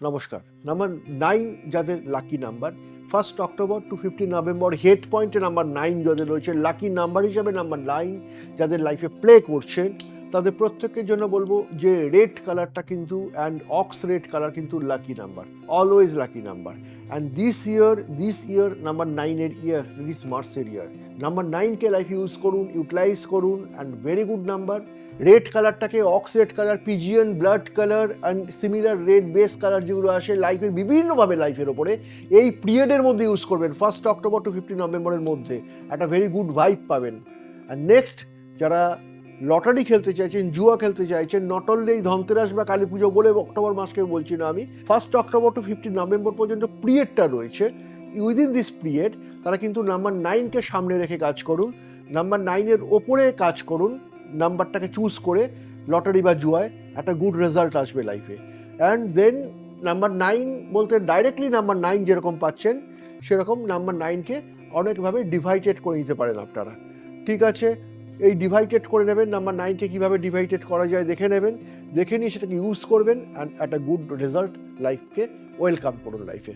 নমস্কার। Number nine যাদের lucky number first October to fifteen November head পয়েন্টে number nine যাদের রয়েছে লাকি নাম্বার হিসাবে নাম্বার নাইন যাদের লাইফে প্লে করছেন তাদের প্রত্যেকের জন্য বলব যে রেড কালারটা কিন্তু অ্যান্ড অক্স রেড কালার কিন্তু lucky number always lucky number and this year this year number নাইনের ইয়ার দিস মার্চের ইয়ার নাম্বার নাইনকে লাইফ ইউজ করুন ইউটিলাইজ করুন and very good number red কালারটাকে ox red colour pigeon blood colour and similar red base colour যেগুলো আসে লাইফের বিভিন্নভাবে লাইফের ওপরে, এই পিরিয়ডের মধ্যে ইউজ করবেন ফার্স্ট অক্টোবর টু ফিফটিন নভেম্বরের মধ্যে, একটা ভেরি গুড ভাইব পাবেন। আর নেক্সট যারা লটারি খেলতে চাইছেন, জুয়া খেলতে চাইছেন নট অনলি এই ধনতেরাস বা কালী পুজো বলে অক্টোবর মাসকে বলছি না আমি first October to fifteen November পর্যন্ত পিরিয়ডটা রয়েছে। উইদিন দিস পিরিয়ড তারা কিন্তু নাম্বার নাইনকে সামনে রেখে কাজ করুন নাম্বার নাইনের ওপরে কাজ করুন নাম্বারটাকে চুজ করে লটারি বা জুয়ায় একটা গুড রেজাল্ট আসবে লাইফে অ্যান্ড দেন নাম্বার নাইন বলতে ডাইরেক্টলি নাম্বার নাইন যেরকম পাচ্ছেন, সেরকম নাম্বার নাইনকে অনেকভাবে ডিভাইডেড করে নিতে পারেন আপনারা। ঠিক আছে? এই ডিভাইডেড করে নেবেন নাম্বার নাইনকে কীভাবে ডিভাইডেড করা যায় দেখে নেবেন। দেখে নিয়ে সেটাকে ইউজ করবেন অ্যান্ড অ্যাট একটা গুড রেজাল্ট লাইফকে ওয়েলকাম করুন লাইফে